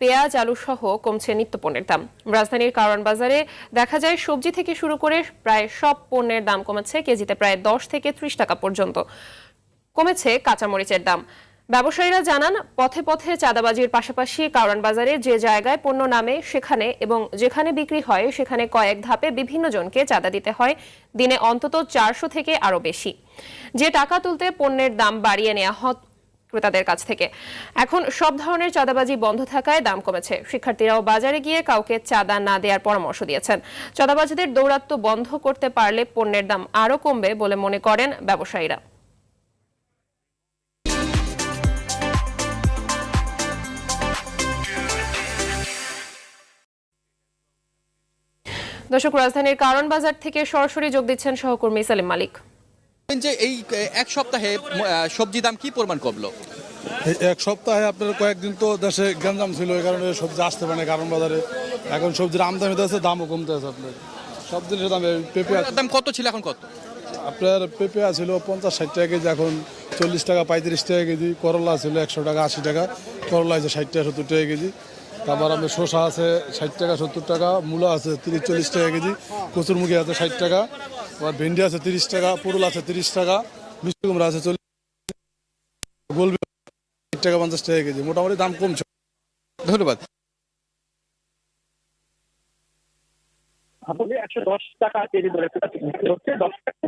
পেঁয়াজ, আলু সহ কমছে নিত্যপণ্যের দাম। রাজধানীর কারণ বাজারে দেখা যায় সবজি থেকে শুরু করে প্রায় সব পণ্যের দাম কমেছে, কেজিতে প্রায় দশ থেকে ত্রিশ টাকা পর্যন্ত। কমেছে কাঁচামরিচের দাম। ব্যবসায়ীরা জানান, পথে পথে চাঁদাবাজির পাশাপাশি কারণ বাজারে যে জায়গায় পণ্য নামে সেখানে এবং যেখানে বিক্রি হয়, সেখানে কয়েক ধাপে বিভিন্ন জনকে চাঁদা দিতে হয়, দিনে অন্তত চারশো থেকে আরও বেশি। যে টাকা তুলতে পণ্যের দাম বাড়িয়ে নেওয়া ক্রেতাদের কাছ থেকে। এখন সব ধরনের চাঁদাবাজি বন্ধ থাকায় দাম কমেছে। শিক্ষার্থীরাও বাজারে গিয়ে কাউকে চাঁদা না দেওয়ার পরামর্শ দিয়েছেন। চাঁদাবাজিদের দৌরাত্ম্য বন্ধ করতে পারলে পণ্যের দাম আরও কমবে বলে মনে করেন ব্যবসায়ীরা। দর্শক, রাজধানীর কারণ বাজার থেকে সরাসরি যোগ দিচ্ছেন সহকর্মী সালিম মালিক। যে এই এক সপ্তাহে সবজি দাম কি পরিমাণ কমলো? এক সপ্তাহে আপনার কয়েকদিন তো দেশে গ্যাঞ্জাম ছিল এই কারণে সবজি আসতে পারে কারণ বাজারে। এখন সবজির আমদানি আছে দামও কমতে আছে আপনার। সব জিনিসের দাম পেঁপে দাম কত ছিল এখন কত? আপনার পেঁপে ছিল পঞ্চাশ ষাট টাকা কেজি এখন চল্লিশ টাকা পঁয়ত্রিশ টাকা কেজি করলা ছিল একশো টাকা আশি টাকা করলা আছে ষাট টাকা সত্তর টাকা কেজি। তারপর আপনার শসা আছে ষাট টাকা সত্তর টাকা মূলা আছে তিরিশ চল্লিশ টাকা কেজি কচুরমুখী আছে ষাট টাকা আবার ভেন্ডি আছে তিরিশ টাকা পটল আছে তিরিশ টাকা মিষ্টি কুমড়া আছে চল্লিশ গোলবি টাকা পঞ্চাশ টাকা কেজি মোটামুটি দাম কমছে। ধন্যবাদ। আপনি একশো দশ টাকা কেজি ধরে হচ্ছে দশ টাকা